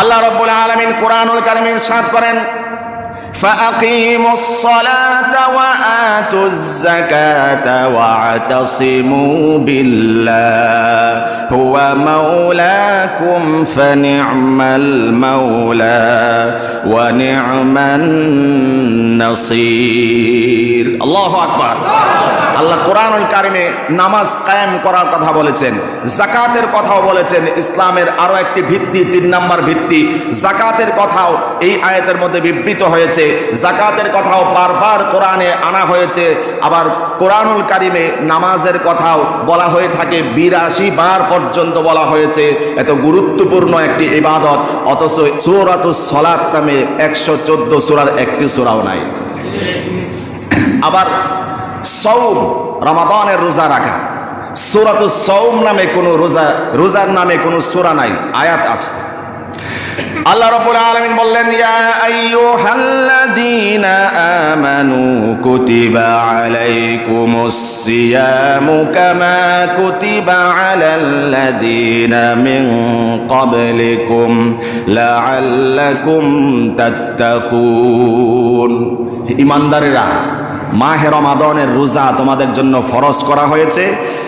আল্লাহ রব্বুল আলমিন কোরআনুল কারিমের সাথ করেন فأقيموا الصلاة وآتوا الزكاة واعتصموا بالله هو مولاكم فنعم المولى ونعم النصير নাসির। আল্লাহ আকবার। আল্লাহ কোরআনুল কারিমে নামাজ কায়েম করার কথা বলেছেন জাকাতের কথাও বলেছেন, ইসলামের আরও একটি ভিত্তি, তিন নম্বর ভিত্তি। জাকাতের কথাও এই আয়াতের মধ্যে বিবৃত হয়েছে জাকাতের কথাও বারবার কোরআনে আনা হয়েছে। আবার কোরআনুল কারিমে নামাজের কথাও বলা হয়ে থাকে, বিরাশি বার পর্যন্ত বলা হয়েছে। এত গুরুত্বপূর্ণ একটি ইবাদত, অথচ সুরাত সলাত নামে একশো চোদ্দ সুরার একটি সুরাও নাই। আবার সৌম রমাদানের রোজা রাখা। সুরাত সৌম নামে কোনো রোজা, রোজার নামে কোনো সুরা নাই, আয়াত আছে। আল্লাহ রাব্বুল আলামিন বললেন, ইয়া আইয়ুহাল্লাযীনা আমানু কুতিবা আলাইকুমুস সিয়ামু কামা কুতিবা আলাল্লাযীনা মিন ক্বাবলিকুম লাআল্লাকুম তাত্তাকুন। ঈমানদারেরা মাহে রমাদনের রোজা তোমাদের জন্য ফরজ করা হয়েছে।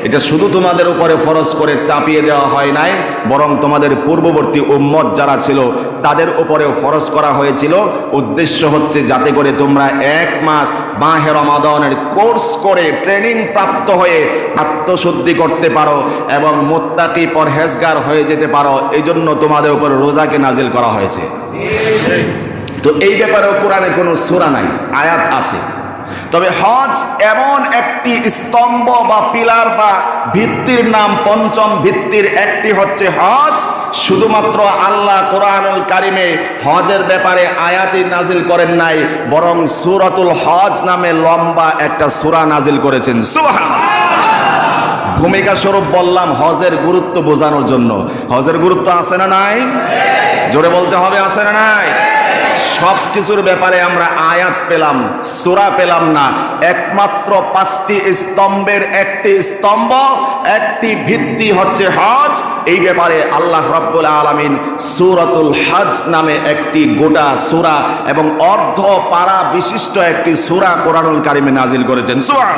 এটা শুধু তোমাদের উপরে ফরজ করে চাপিয়ে দেওয়া হয় নাই, বরং তোমাদের পূর্ববর্তী উম্মত যারা ছিল, তাদের উপরেও ফরজ করা হয়েছিল। উদ্দেশ্য হচ্ছে যাতে করে তোমরা এক মাস মাহে রমাদনের কোর্স করে ট্রেনিং প্রাপ্ত হয়ে আত্মশুদ্ধি করতে পারো এবং মোত্তাকি পরহেজগার হয়ে যেতে পারো। এই জন্য তোমাদের উপরে রোজাকে নাজিল করা হয়েছে। তো এই ব্যাপারেও কোরআনে কোনো সুরা নাই, আয়াত আছে। তবে হজ এমন একটি স্তম্ভ বা পিলার বা ভিত্তির নাম পঞ্চম ভিত্তির একটি হচ্ছে হজ। শুধুমাত্র আল্লাহ কোরআনুল কারিমে হজের ব্যাপারে আয়াতি নাজিল করেন নাই, বরং সুরাতুল হজ নামে লম্বা একটা সুরা নাজিল করেছেন। সুবহান ভূমিকা স্বরূপ বললাম হজের গুরুত্ব বোঝানোর জন্য। হজের গুরুত্ব আছে না নাই? জোরে বলতে হবে আছে না নাই? সব কিছুর ব্যাপারে আমরা আয়াত পেলাম, সুরা পেলাম না। একমাত্র পাঁচটি স্তম্ভের একটি স্তম্ভ, একটি ভিত্তি হচ্ছে হজ। এই ব্যাপারে আল্লাহ রব্বুল আলমিন সুরাতুল হজ নামে একটি গোটা সুরা এবং অর্ধ পারা বিশিষ্ট একটি সুরা কোরআনুল কারিমে নাজিল করেছেন। সুরা